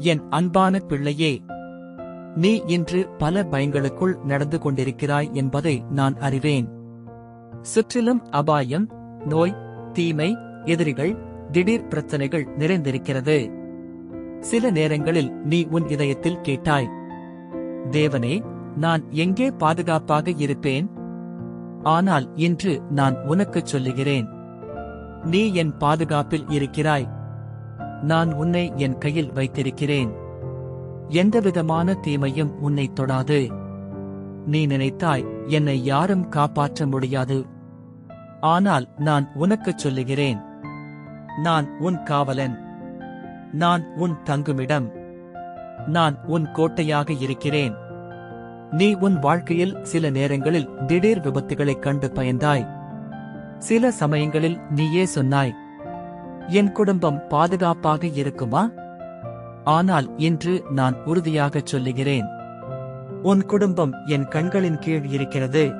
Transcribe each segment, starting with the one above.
என் அன்பான பிள்ளையே நீ இன்று பல பயங்களுக்குள் நடந்து கொண்டிருக்கிறாய் என்பதை நான் அறிவேன். சுற்றிலும் அபாயம் நோய் தீமை எதிரிகள் திடீர் பிரச்சனைகள் நிறைந்திருக்கிறது. சில நேரங்களில் நீ உன் இதயத்தில் கேட்டாய் தேவனே நான் எங்கே பாதுகாப்பாக இருப்பேன்? ஆனால் இன்று நான் உனக்குச் சொல்லுகிறேன் நீ என் பாதுகாப்பில் இருக்கிறாய். நான் உன்னை என் கையில் வைத்திருக்கிறேன். எந்தவிதமான தீமையும் உன்னை தொடாது. நீ நினைத்தாய் என்னை யாரும் காப்பாற்ற முடியாது. ஆனால் நான் உனக்குச் சொல்லுகிறேன். நான் உன் காவலன். நான் உன் தங்குமிடம். நான் உன் கோட்டையாக இருக்கிறேன். நீ உன் வாழ்க்கையில் சில நேரங்களில் திடீர் விபத்துகளைக் கண்டு பயந்தாய். சில சமயங்களில் நீயே சொன்னாய் என் குடும்பம் பாதுகாப்பாக இருக்குமா? ஆனால் இன்று நான் உறுதியாகச் சொல்லுகிறேன். உன் குடும்பம் என் கண்களின் கீழ் இருக்கிறது.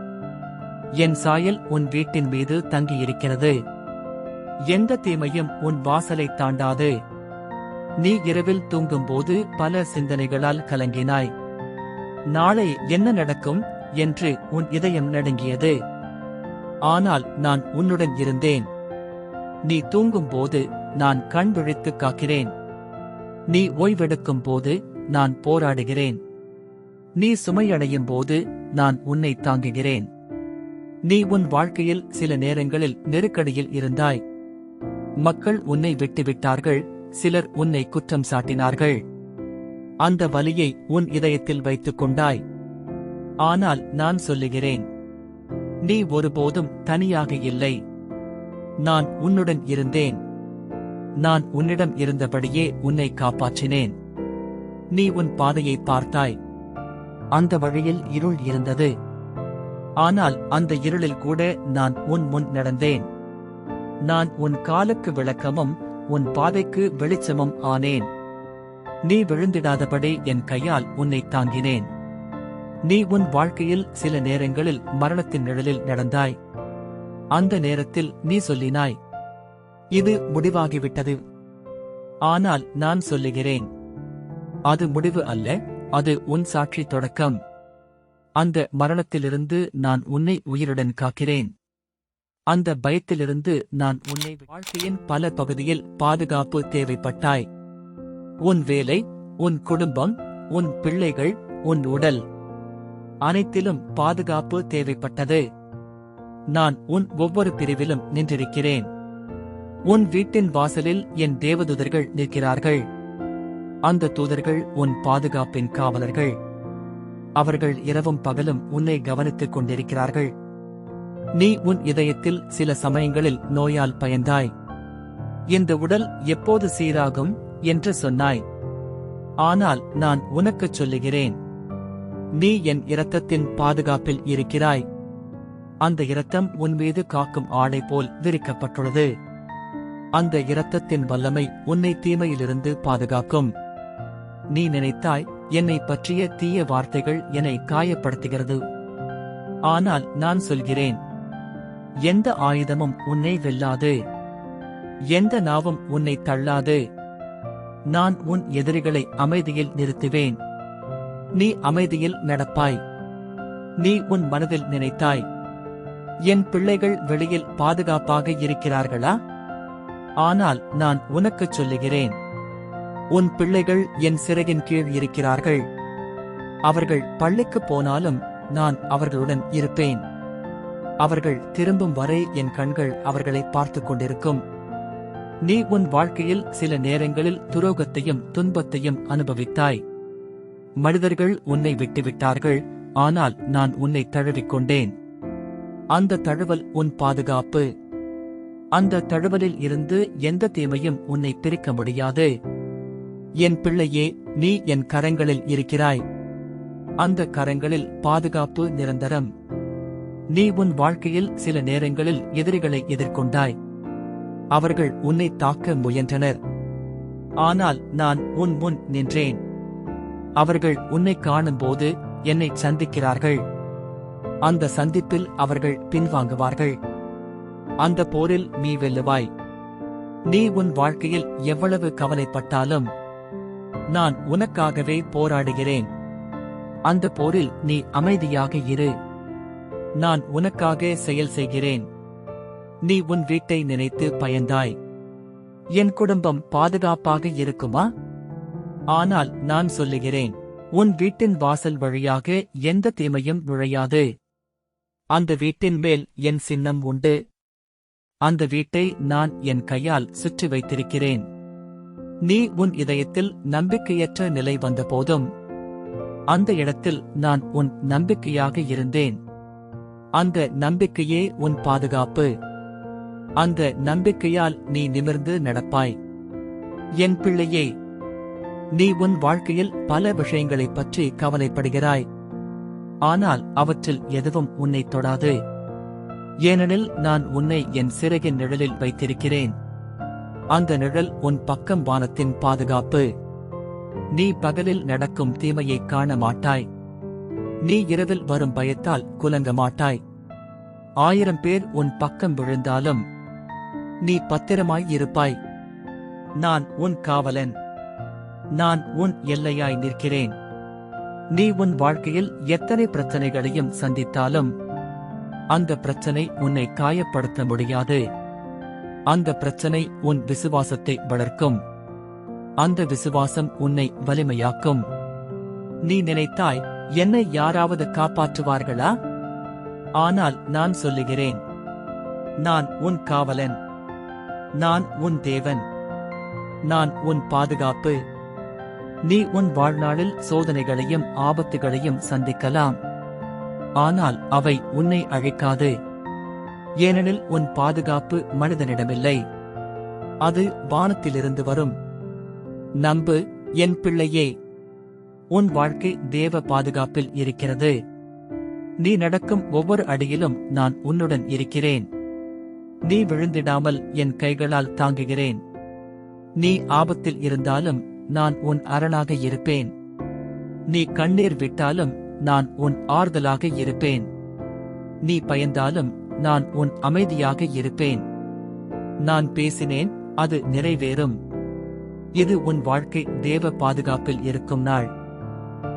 என் சாயல் உன் வீட்டின் மீது தங்கியிருக்கிறது. எந்த தீமையும் உன் வாசலை தாண்டாது. நீ இரவில் தூங்கும்போது பல சிந்தனைகளால் கலங்கினாய். நாளை என்ன நடக்கும் என்று உன் இதயம் நடுங்கியது. ஆனால் நான் உன்னுடன் இருந்தேன். நீ தூங்கும்போது நான் கண் விழித்து காக்கிறேன். நீ ஓய்வெடுக்கும் போது நான் போராடுகிறேன். நீ சுமையடையும் போது நான் உன்னை தாங்குகிறேன். நீ உன் வாழ்க்கையில் சில நேரங்களில் நெருக்கடியில் இருந்தாய். மக்கள் உன்னை விட்டுவிட்டார்கள் சிலர் உன்னை குற்றம் சாட்டினார்கள். அந்த வலியை உன் இதயத்தில் வைத்துக் கொண்டாய். ஆனால் நான் சொல்லுகிறேன் நீ ஒருபோதும் தனியாக இல்லை. நான் உன்னுடன் இருந்தேன். நான் உன்னிடம் இருந்தபடியே உன்னை காப்பாற்றினேன். நீ உன் பாதையை பார்த்தாய். அந்த வழியில் இருள் இருந்தது. ஆனால் அந்த இருளில் கூட நான் உன் முன் நடந்தேன். நான் உன் காலுக்கு விளக்கமும் உன் பாதைக்கு வெளிச்சமும் ஆனேன். நீ விழுந்திடாதபடி என் கையால் உன்னை தாங்கினேன். நீ உன் வாழ்க்கையில் சில நேரங்களில் மரணத்தின் நிழலில் நடந்தாய். அந்த நேரத்தில் நீ சொல்லினாய் இது முடிவாகிவிட்டது. ஆனால் நான் சொல்லுகிறேன். அது முடிவு அல்ல அது உன் சாட்சி தொடக்கம். அந்த மரணத்திலிருந்து நான் உன்னை உயிருடன் காக்கிறேன். அந்த பயத்திலிருந்து நான் உன்னை வாழ்க்கையின் பல பகுதியில் பாதுகாப்பு தேவைப்பட்டாய். உன் வேலை உன் குடும்பம் உன் பிள்ளைகள் உன் உடல் அனைத்திலும் பாதுகாப்பு தேவைப்பட்டது. நான் உன் ஒவ்வொரு பிரிவிலும் நின்றிருக்கிறேன். உன் வீட்டின் வாசலில் என் தேவதூதர்கள் நிற்கிறார்கள். அந்த தூதர்கள் உன் பாதுகாப்பின் காவலர்கள். அவர்கள் இரவும் பகலும் உன்னை கவனித்துக் கொண்டிருக்கிறார்கள். நீ உன் இதயத்தில் சில சமயங்களில் நோயால் பயந்தாய். இந்த உடல் எப்போது சீராகும் என்று சொன்னாய். ஆனால் நான் உனக்குச் சொல்லுகிறேன். நீ என் இரத்தத்தின் பாதுகாப்பில் இருக்கிறாய். அந்த இரத்தம் உன் மீது காக்கும் ஆடை போல் விரிக்கப்பட்டுள்ளது. அந்த இரத்தத்தின் வல்லமை உன்னை தீமையிலிருந்து பாதுகாக்கும். நீ நினைத்தாய் என்னை பற்றிய தீய வார்த்தைகள் என்னை காயப்படுத்துகிறது. ஆனால் நான் சொல்கிறேன் எந்த ஆயுதமும் உன்னை வெல்லாது. எந்த நாவும் உன்னை தள்ளாது. நான் உன் எதிரிகளை அமைதியில் நிறுத்துவேன். நீ அமைதியில் நடப்பாய். நீ உன் மனதில் நினைத்தாய் என் பிள்ளைகள் வெளியில் பாதுகாப்பாக இருக்கிறார்களா? ஆனால் நான் உனக்குச் சொல்லுகிறேன். உன் பிள்ளைகள் என் சிறகின் கீழ் இருக்கிறார்கள். அவர்கள் பள்ளிக்குப் போனாலும் நான் அவர்களுடன் இருப்பேன். அவர்கள் திரும்பும் வரை என் கண்கள் அவர்களை பார்த்துக் கொண்டிருக்கும். நீ உன் வாழ்க்கையில் சில நேரங்களில் துரோகத்தையும் துன்பத்தையும் அனுபவித்தாய். மனிதர்கள் உன்னை விட்டுவிட்டார்கள் ஆனால் நான் உன்னை தழுவிக்கொண்டேன். அந்த தழுவல் உன் பாதுகாப்பு. அந்த தழுவலில் இருந்து எந்த தீமையும் உன்னை பிரிக்க முடியாது. என் பிள்ளையே நீ என் கரங்களில் இருக்கிறாய். அந்த கரங்களில் பாதுகாப்பு நிரந்தரம். நீ உன் வாழ்க்கையில் சில நேரங்களில் எதிரிகளை எதிர்கொண்டாய். அவர்கள் உன்னை தாக்க முயன்றனர். ஆனால் நான் உன் முன் நின்றேன். அவர்கள் உன்னை காணும்போது என்னை சந்திக்கிறார்கள். அந்த சந்திப்பில் அவர்கள் பின்வாங்குவார்கள். அந்த போரில் நீ வெல்லுவாய். நீ உன் வாழ்க்கையில் எவ்வளவு கவலைப்பட்டாலும் நான் உனக்காகவே போராடுகிறேன். அந்த போரில் நீ அமைதியாக இரு. நான் உனக்காக செயல் செய்கிறேன். நீ உன் வீட்டை நினைத்து பயந்தாய். என் குடும்பம் பாதுகாப்பாக இருக்குமா? ஆனால் நான் சொல்லுகிறேன் உன் வீட்டின் வாசல் வழியாக எந்த தீமையும் நுழையாது. அந்த வீட்டின் மேல் என் சின்னம் உண்டு. அந்த வீட்டை நான் என் கையால் சுற்றி வைத்திருக்கிறேன். நீ உன் இதயத்தில் நம்பிக்கையற்ற நிலை வந்தபோதும் அந்த இடத்தில் நான் உன் நம்பிக்கையாக இருந்தேன். அந்த நம்பிக்கையே உன் பாதுகாப்பு. அந்த நம்பிக்கையால் நீ நிமிர்ந்து நடப்பாய். என் பிள்ளையே நீ உன் வாழ்க்கையில் பல விஷயங்களைப் பற்றி கவலைப்படுகிறாய். ஆனால் அவற்றில் எதுவும் உன்னை தொடாது. ஏனெனில் நான் உன்னை என் சிறகின் நிழலில் வைத்திருக்கிறேன். அந்த நிழல் உன் பக்கம் வானத்தின் பாதுகாப்பு. நீ பகலில் நடக்கும் தீமையைக் காண மாட்டாய். நீ இரவில் வரும் பயத்தால் குலங்க மாட்டாய். ஆயிரம் பேர் உன் பக்கம் விழுந்தாலும் நீ பத்திரமாய் இருப்பாய். நான் உன் காவலன். நான் உன் எல்லையாய் நிற்கிறேன். நீ உன் வாழ்க்கையில் எத்தனை பிரச்சனைகளையும் சந்தித்தாலும் அந்த பிரச்சனை உன்னை காயப்படுத்த முடியாது. அந்த பிரச்சனை உன் விசுவாசத்தை வளர்க்கும். அந்த விசுவாசம் உன்னை வலிமையாக்கும். நீ நினைத்தாய் என்னை யாராவது காப்பாற்றுவார்களா? ஆனால் நான் சொல்லுகிறேன். நான் உன் காவலன். நான் உன் தேவன். நான் உன் பாதுகாப்பு. நீ உன் வாழ்நாளில் சோதனைகளையும் ஆபத்துகளையும் சந்திக்கலாம். ஆனால் அவை உன்னை அழைக்காது. ஏனெனில் உன் பாதுகாப்பு மனிதனிடமில்லை. அது வானத்திலிருந்து வரும். நம்பு என் பிள்ளையே. உன் வாழ்க்கை தேவ பாதுகாப்பில் இருக்கிறது. நீ நடக்கும் ஒவ்வொரு அடியிலும் நான் உன்னுடன் இருக்கிறேன். நீ விழுந்திடாமல் என் கைகளால் தாங்குகிறேன். நீ ஆபத்தில் இருந்தாலும் நான் உன் அரணாக இருப்பேன். நீ கண்ணீர் விட்டாலும் நான் உன் ஆறுதலாக இருப்பேன். நீ பயந்தாலும் நான் உன் அமைதியாக இருப்பேன். நான் பேசினேன் அது நிறைவேறும். இது உன் வாழ்க்கை தேவ பாதுகாப்பில் இருக்கும் நாள்.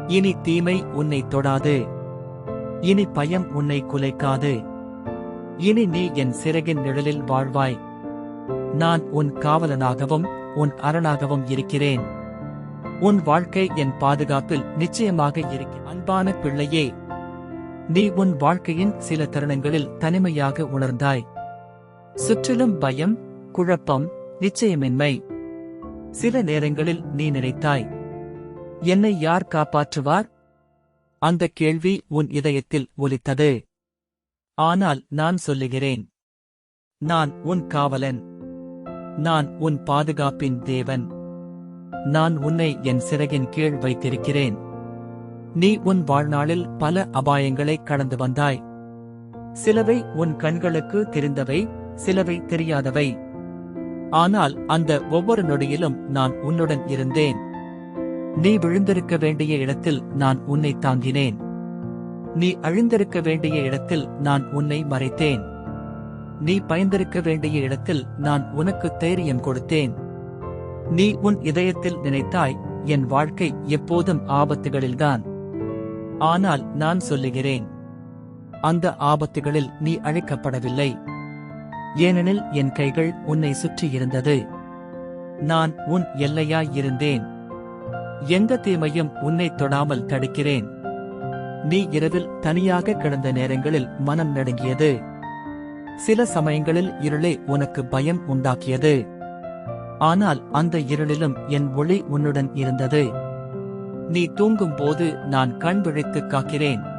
இனி தீமை உன்னை தொடாது. இனி பயம் உன்னை குலைக்காது. இனி நீ என் சிறகின் நிழலில் வாழ்வாய். நான் உன் காவலனாகவும் உன் அரணாகவும் இருக்கிறேன். உன் வாழ்க்கை என் பாதுகாப்பில் நிச்சயமாக இருக்க அன்பான பிள்ளையே நீ உன் வாழ்க்கையின் சில தருணங்களில் தனிமையாக உணர்ந்தாய். சுற்றிலும் பயம் குழப்பம் நிச்சயமின்மை. சில நேரங்களில் நீ நினைத்தாய் என்னை யார் காப்பாற்றுவார்? அந்த கேள்வி உன் இதயத்தில் ஒலித்தது. ஆனால் நான் சொல்லுகிறேன் நான் உன் காவலன் நான் உன் பாதுகாப்பின் தேவன். நான் உன்னை என் சிறகின் கீழ் வைத்திருக்கிறேன். நீ உன் வாழ்நாளில் பல அபாயங்களை கடந்து வந்தாய். சிலவை உன் கண்களுக்கு தெரிந்தவை சிலவை தெரியாதவை. ஆனால் அந்த ஒவ்வொரு நொடியிலும் நான் உன்னுடன் இருந்தேன். நீ விழுந்திருக்க வேண்டிய இடத்தில் நான் உன்னை தாங்கினேன். நீ அழிந்திருக்க வேண்டிய இடத்தில் நான் உன்னை மறைத்தேன். நீ பயந்திருக்க வேண்டிய இடத்தில் நான் உனக்கு தைரியம் கொடுத்தேன். நீ உன் இதயத்தில் நினைத்தாய் என் வாழ்க்கை எப்போதும் ஆபத்துகளில்தான். ஆனால் நான் சொல்லுகிறேன் அந்த ஆபத்துகளில் நீ அழைக்கப்படவில்லை. ஏனெனில் என் கைகள் உன்னை சுற்றி இருந்தது. நான் உன் எல்லையாய் இருந்தேன். எந்த தீமையும் உன்னை தொடாமல் தடுக்கிறேன். நீ இரவில் தனியாக கிடந்த நேரங்களில் மனம் நடுங்கியது. சில சமயங்களில் இருளே உனக்கு பயம் உண்டாக்கியது. ஆனால் அந்த இருளிலும் என் ஒளி உன்னுடன் இருந்தது. நீ தூங்கும் போது நான் கண் விழித்து காக்கிறேன்.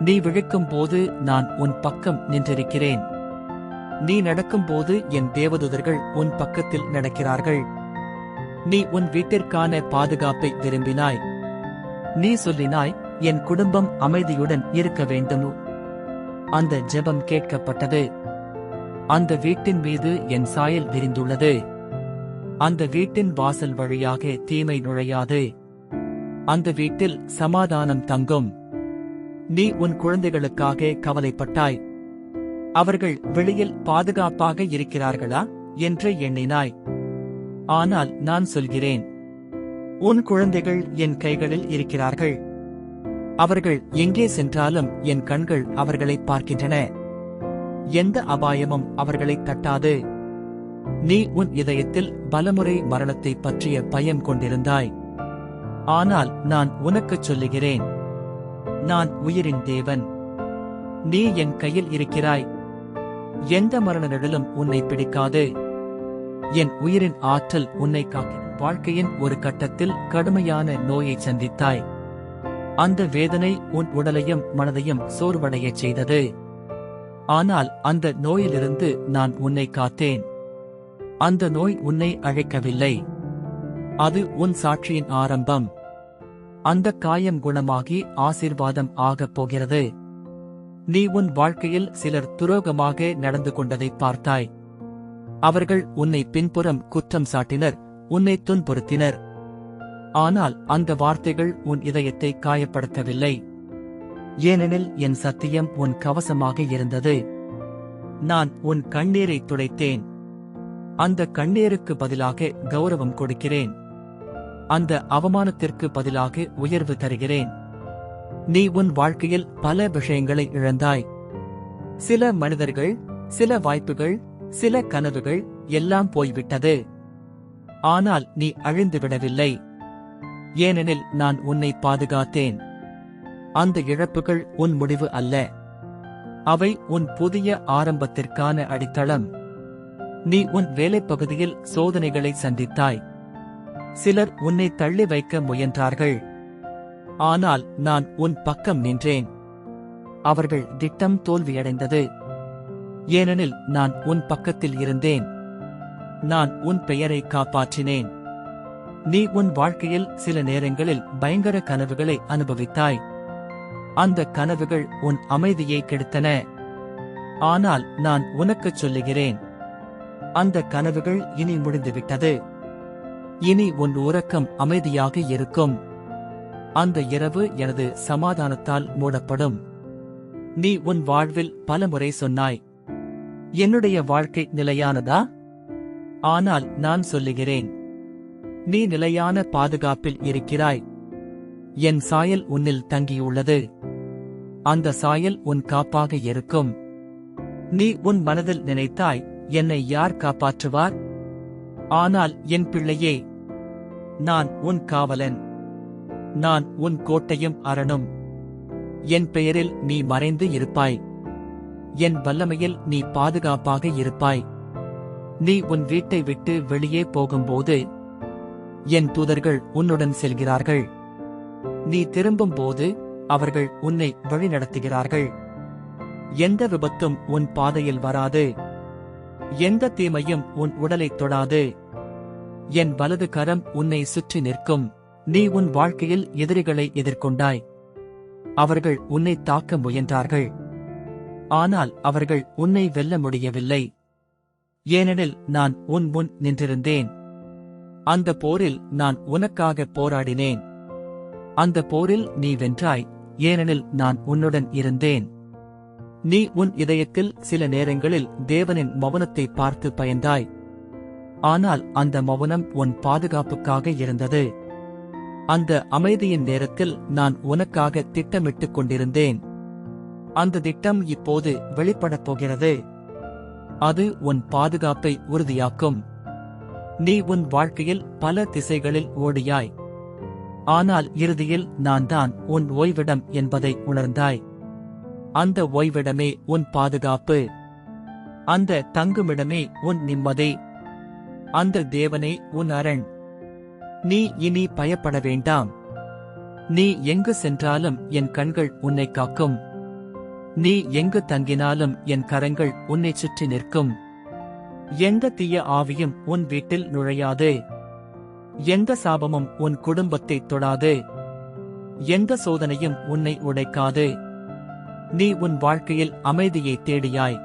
நீ விழிக்கும் போது நான் உன் பக்கம் நின்றிருக்கிறேன். நீ நடக்கும்போது என் தேவதூதர்கள் உன் பக்கத்தில் நடக்கிறார்கள். நீ உன் வீட்டிற்கான பாதுகாப்பை விரும்பினாய். நீ சொல்லினாய் என் குடும்பம் அமைதியுடன் இருக்க வேண்டும்? அந்த ஜெபம் கேட்கப்பட்டது. அந்த வீட்டின் மீது என் சாயல் விரிந்துள்ளது. அந்த வீட்டின் வாசல் வழியாக தீமை நுழையாது. அந்த வீட்டில் சமாதானம் தங்கும். நீ உன் குழந்தைகளுக்காக கவலைப்பட்டாய். அவர்கள் வெளியில் பாதுகாப்பாக இருக்கிறார்களா? என்று எண்ணினாய். ஆனால் நான் சொல்கிறேன். உன் குழந்தைகள் என் கைகளில் இருக்கிறார்கள். அவர்கள் எங்கே சென்றாலும் என் கண்கள் அவர்களை பார்க்கின்றன. எந்த அபாயமும் அவர்களை தட்டாது. நீ உன் இதயத்தில் பலமுறை மரணத்தை பற்றிய பயம் கொண்டிருந்தாய். ஆனால் நான் உனக்குச் சொல்லுகிறேன். நான் உயிரின் தேவன். நீ என் கையில் இருக்கிறாய். எந்த மரண நிழலும் உன்னை பிடிக்காது. என் உயிரின் ஆற்றல் உன்னை காக்க வாழ்க்கையின் ஒரு கட்டத்தில் கடுமையான நோயை சந்தித்தாய். அந்த வேதனை உன் உடலையும் மனதையும் சோர்வடையச் செய்தது. ஆனால் அந்த நோயிலிருந்து நான் உன்னை காத்தேன். அந்த நோய் உன்னை அழைக்கவில்லை. அது உன் சாட்சியின் ஆரம்பம். அந்த காயம் குணமாகி ஆசீர்வாதம் ஆகப் போகிறது. நீ உன் வாழ்க்கையில் சிலர் துரோகமாக நடந்து கொண்டதை பார்த்தாய். அவர்கள் உன்னை பின்புறம் குற்றம் சாட்டினர் உன்னை துன்புறுத்தினர். ஆனால் அந்த வார்த்தைகள் உன் இதயத்தை காயப்படுத்தவில்லை. ஏனெனில் என் சத்தியம் உன் கவசமாக இருந்தது. நான் உன் கண்ணீரை துடைத்தேன். அந்த கண்ணீருக்கு பதிலாக கௌரவம் கொடுக்கிறேன். அந்த அவமானத்திற்கு பதிலாக உயர்வு தருகிறேன். நீ உன் வாழ்க்கையில் பல விஷயங்களை இழந்தாய். சில மனிதர்கள் சில வாய்ப்புகள் சில கனவுகள் எல்லாம் போய்விட்டது. ஆனால் நீ அழிந்து விடவில்லை. ஏனெனில் நான் உன்னை பாதுகாத்தேன். அந்த இழப்புகள் உன் முடிவு அல்ல. அவை உன் புதிய ஆரம்பத்திற்கான அடித்தளம். நீ உன் வேலைப்பகுதியில் சோதனைகளை சந்தித்தாய். சிலர் உன்னை தள்ளி வைக்க முயன்றார்கள். ஆனால் நான் உன் பக்கம் நின்றேன். அவர்கள் திட்டம் தோல்வியடைந்தது. ஏனெனில் நான் உன் பக்கத்தில் இருந்தேன். நான் உன் பெயரை காப்பாற்றினேன். நீ உன் வாழ்க்கையில் சில நேரங்களில் பயங்கர கனவுகளை அனுபவித்தாய். அந்த கனவுகள் உன் அமைதியை கெடுத்தன. ஆனால் நான் உனக்குச் சொல்லுகிறேன். அந்த கனவுகள் இனி முடிந்துவிட்டது. இனி உன் உறக்கம் அமைதியாக இருக்கும். அந்த இரவு எனது சமாதானத்தால் மூடப்படும். நீ உன் வாழ்வில் பலமுறை சொன்னாய். என்னுடைய வாழ்க்கை நிலையானதா? ஆனால் நான் சொல்லுகிறேன். நீ நிலையான பாதுகாப்பில் இருக்கிறாய். என் சாயல் உன்னில் தங்கியுள்ளது. அந்த சாயல் உன் காப்பாக இருக்கும். நீ உன் மனதில் நினைத்தாய் என்னை யார் காப்பாற்றுவார்? ஆனால் என் பிள்ளையே நான் உன் காவலன். நான் உன் கோட்டையும் அரணும். என் பெயரில் நீ மறைந்து இருப்பாய். என் வல்லமையில் நீ பாதுகாப்பாக இருப்பாய். நீ உன் வீட்டை விட்டு வெளியே போகும்போது என் தூதர்கள் உன்னுடன் செல்கிறார்கள். நீ திரும்பும்போது அவர்கள் உன்னை வழிநடத்துகிறார்கள். எந்த விபத்தும் உன் பாதையில் வராது. எந்த தீமையும் உன் உடலைத் தொடாது. என் வலது கரம் உன்னை சுற்றி நிற்கும். நீ உன் வாழ்க்கையில் எதிரிகளை எதிர்கொண்டாய். அவர்கள் உன்னை தாக்க முயன்றார்கள். ஆனால் அவர்கள் உன்னை வெல்ல முடியவில்லை. ஏனெனில் நான் உன் முன் நின்றிருந்தேன். அந்த போரில் நான் உனக்காக போராடினேன். அந்த போரில் நீ வென்றாய். ஏனெனில் நான் உன்னுடன் இருந்தேன். நீ உன் இதயத்தில் சில நேரங்களில் தேவனின் மௌனத்தை பார்த்து பயந்தாய். ஆனால் அந்த மௌனம் உன் பாதுகாப்புக்காக இருந்தது. அந்த அமைதியின் நேரத்தில் நான் உனக்காக திட்டமிட்டுக் கொண்டிருந்தேன். அந்த திட்டம் இப்போது வெளிப்படப் போகிறது. அது உன் பாதுகாப்பை உறுதியாக்கும். நீ உன் வாழ்க்கையில் பல திசைகளில் ஓடியாய். ஆனால் இறுதியில் நான் தான் உன் ஓய்விடம் என்பதை உணர்ந்தாய். அந்த ஓய்விடமே உன் பாதுகாப்பு. அந்த தங்குமிடமே உன் நிம்மதி. அந்த தேவனே உன் அரண். நீ இனி பயப்பட வேண்டாம். நீ எங்கு சென்றாலும் என் கண்கள் உன்னை காக்கும். நீ எங்கு தங்கினாலும் என் கரங்கள் உன்னை சுற்றி நிற்கும். எந்த தீய ஆவியும் உன் வீட்டில் நுழையாது. எந்த சாபமும் உன் குடும்பத்தை தொடாது. எந்த சோதனையும் உன்னை உடைக்காது. நீ உன் வாழ்க்கையில் அமைதியை தேடியாய்.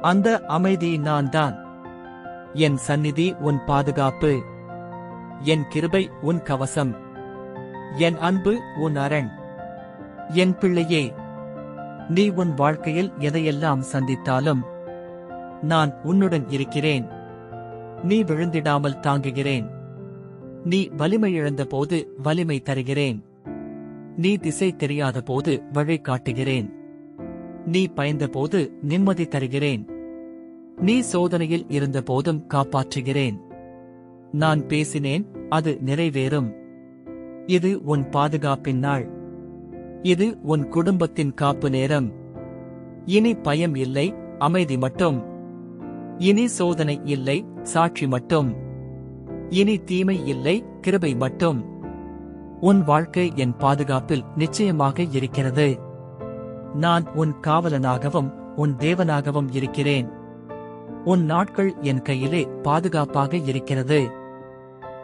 அந்த அமைதி நான் தான் என் சந்நிதி உன் பாதுகாப்பு. என் கிருபை உன் கவசம். என் அன்பு உன் அரண். என் பிள்ளையே நீ உன் வாழ்க்கையில் எதையெல்லாம் சந்தித்தாலும் நான் உன்னுடன் இருக்கிறேன். நீ விழுந்திடாமல் தாங்குகிறேன். நீ வலிமை இழந்தபோது வலிமை தருகிறேன். நீ திசை தெரியாத போது வழி காட்டுகிறேன் நீ பயந்தபோது நிம்மதி தருகிறேன். நீ சோதனையில் இருந்தபோதும் காப்பாற்றுகிறேன். நான் பேசினேன் அது நிறைவேறும். இது உன் பாதுகாப்பின் நாள். இது உன் குடும்பத்தின் காப்பு நேரம். இனி பயம் இல்லை அமைதி மட்டும். இனி சோதனை இல்லை சாட்சி மட்டும். இனி தீமை இல்லை கிருபை மட்டும். உன் வாழ்க்கை என் பாதுகாப்பில் நிச்சயமாக இருக்கிறது. நான் உன் காவலனாகவும் உன் தேவனாகவும் இருக்கிறேன். உன் நாட்கள் என் கையிலே பாதுகாப்பாக இருக்கிறது.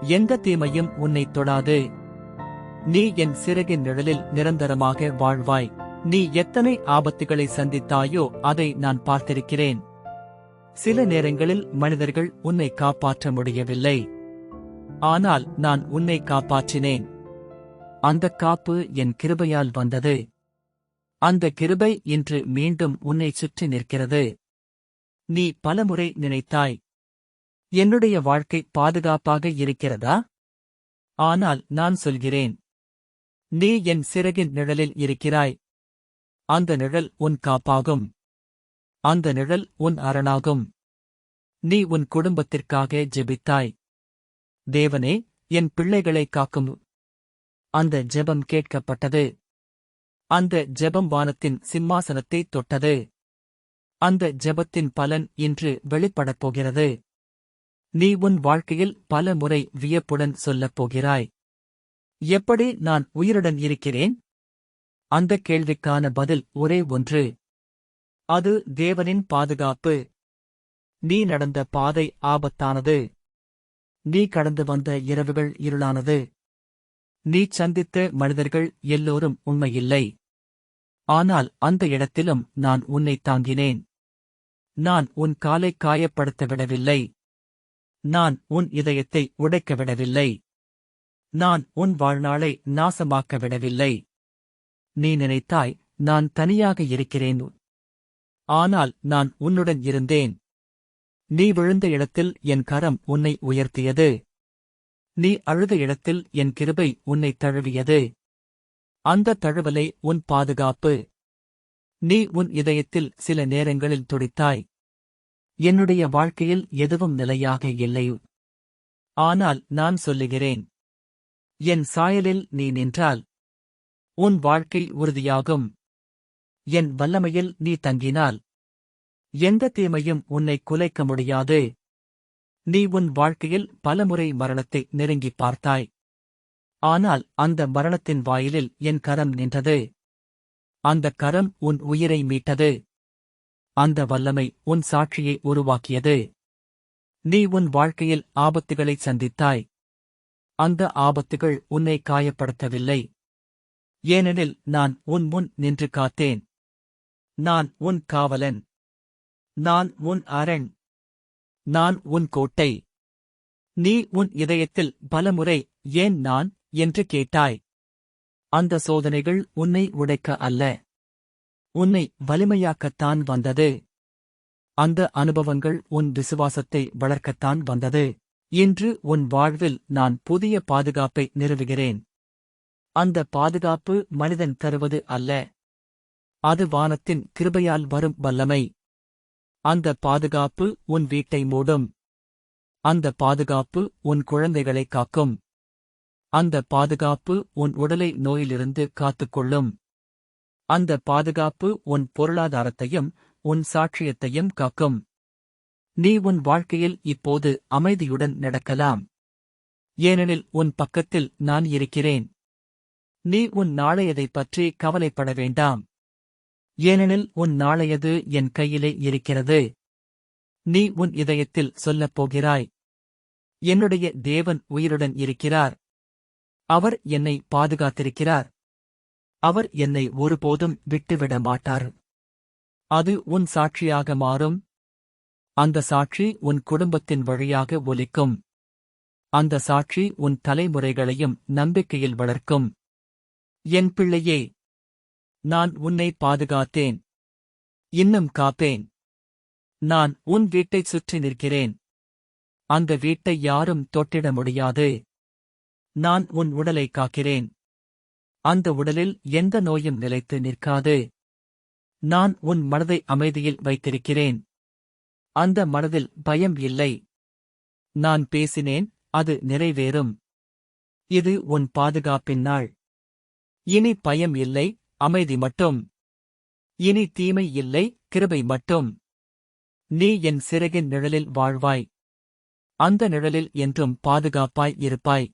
எந்த தீமையும் உன்னை தொடாது. நீ என் சிறகின் நிழலில் நிரந்தரமாக வாழ்வாய். நீ எத்தனை ஆபத்துகளை சந்தித்தாயோ அதை நான் பார்த்திருக்கிறேன். சில நேரங்களில் மனிதர்கள் உன்னை காப்பாற்ற முடியவில்லை. ஆனால் நான் உன்னை காப்பாற்றினேன். அந்த காப்பு என் கிருபையால் வந்தது. அந்த கிருபை இன்று மீண்டும் உன்னை சுற்றி நிற்கிறது. நீ பலமுறை நினைத்தாய். என்னுடைய வாழ்க்கை பாதுகாப்பாக இருக்கிறதா? ஆனால் நான் சொல்கிறேன். நீ என் சிறகின் நிழலில் இருக்கிறாய். அந்த நிழல் உன் காப்பாகும். அந்த நிழல் உன் அரணாகும். நீ உன் குடும்பத்திற்காக ஜெபித்தாய். தேவனே என் பிள்ளைகளை காக்கும் அந்த ஜெபம் கேட்கப்பட்டது. அந்த ஜெபம் வானத்தின் சிம்மாசனத்தை தொட்டது. அந்த ஜெபத்தின் பலன் இன்று வெளிப்படப் போகிறது. நீ உன் வாழ்க்கையில் பல முறை வியப்புடன் சொல்லப் போகிறாய். எப்படி நான் உயிருடன் இருக்கிறேன்? அந்த கேள்விக்கான பதில் ஒரே ஒன்று. அது தேவனின் பாதுகாப்பு. நீ நடந்த பாதை ஆபத்தானது. நீ கடந்து வந்த இரவுகள் இருளானது. நீ சந்தித்த மனிதர்கள் எல்லோரும் உண்மையில்லை. ஆனால் அந்த இடத்திலும் நான் உன்னை தாங்கினேன். நான் உன் காலை காயப்படுத்த விடவில்லை நான் உன் இதயத்தை உடைக்க விடவில்லை நான் உன் வாழ்நாளை நாசமாக்க விடவில்லை நீ நினைத்தாய் நான் தனியாக இருக்கிறேன். ஆனால் நான் உன்னுடன் இருந்தேன். நீ விழுந்த இடத்தில் என் கரம் உன்னை உயர்த்தியது. நீ அழுத இடத்தில் என் கிருபை உன்னை தழுவியது. அந்த தழுவலை உன் பாதுகாப்பு. நீ உன் இதயத்தில் சில நேரங்களில் துடித்தாய். என்னுடைய வாழ்க்கையில் எதுவும் நிலையாக இல்லை. ஆனால் நான் சொல்லுகிறேன் என் சாயலில் நீ நின்றால் உன் வாழ்க்கை உறுதியாகும். என் வல்லமையில் நீ தங்கினால் எந்த தீமையும் உன்னை குலைக்க முடியாது. நீ உன் வாழ்க்கையில் பலமுறை மரணத்தை நெருங்கிப் பார்த்தாய். ஆனால் அந்த மரணத்தின் வாயிலில் என் கரம் நின்றது. அந்த கரம் உன் உயிரை மீட்டது. அந்த வல்லமை உன் சாட்சியை உருவாக்கியது. நீ உன் வாழ்க்கையில் ஆபத்துகளை சந்தித்தாய். அந்த ஆபத்துகள் உன்னை காயப்படுத்தவில்லை. ஏனெனில் நான் உன் முன் நின்று காத்தேன். நான் உன் காவலன். நான் உன் அரண். நான் உன் கோட்டை. நீ உன் இதயத்தில் பலமுறை ஏன் நான் என்று கேட்டாய். அந்த சோதனைகள் உன்னை உடைக்க அல்ல. உன்னை வலிமையாக்கத்தான் வந்தது. அந்த அனுபவங்கள் உன் விசுவாசத்தை வளர்க்கத்தான் வந்தது. இன்று உன் வாழ்வில் நான் புதிய பாதுகாப்பை நிறுவுகிறேன். அந்த பாதுகாப்பு மனிதன் தருவது அல்ல. அது வானத்தின் கிருபையால் வரும் வல்லமை. அந்த பாதுகாப்பு உன் வீட்டை மூடும். அந்த பாதுகாப்பு உன் குழந்தைகளை காக்கும். அந்த பாதுகாப்பு உன் உடலை நோயிலிருந்து காத்துக்கொள்ளும். அந்த பாதுகாப்பு உன் பொருளாதாரத்தையும் உன் சாட்சியத்தையும் காக்கும். நீ உன் வாழ்க்கையில் இப்போது அமைதியுடன் நடக்கலாம். ஏனெனில் உன் பக்கத்தில் நான் இருக்கிறேன். நீ உன் நாளையதைப் பற்றி கவலைப்பட வேண்டாம். ஏனெனில் உன் நாளையது என் கையிலே இருக்கிறது. நீ உன் இதயத்தில் சொல்லப் போகிறாய். என்னுடைய தேவன் உயிருடன் இருக்கிறார். அவர் என்னை பாதுகாத்திருக்கிறார். அவர் என்னை ஒருபோதும் விட்டுவிட மாட்டார். அது உன் சாட்சியாக மாறும். அந்த சாட்சி உன் குடும்பத்தின் வழியாக ஒலிக்கும். அந்த சாட்சி உன் தலைமுறைகளையும் நம்பிக்கையில் வளர்க்கும். என் பிள்ளையே நான் உன்னை பாதுகாத்தேன். இன்னும் காப்பேன். நான் உன் வீட்டைச் சுற்றி நிற்கிறேன். அந்த வீட்டை யாரும் தொட்டிட முடியாது. நான் உன் உடலை காக்கிறேன். அந்த உடலில் எந்த நோயும் நிலைத்து நிற்காது. நான் உன் மனதை அமைதியில் வைத்திருக்கிறேன். அந்த மனதில் பயம் இல்லை. நான் பேசினேன் அது நிறைவேறும். இது உன் பாதுகாப்பின் நாள். இனி பயம் இல்லை அமைதி மட்டும். இனி தீமை இல்லை கிருபை மட்டும். நீ என் சிறகின் நிழலில் வாழ்வாய். அந்த நிழலில் என்றும் பாதுகாப்பாய் இருப்பாய்.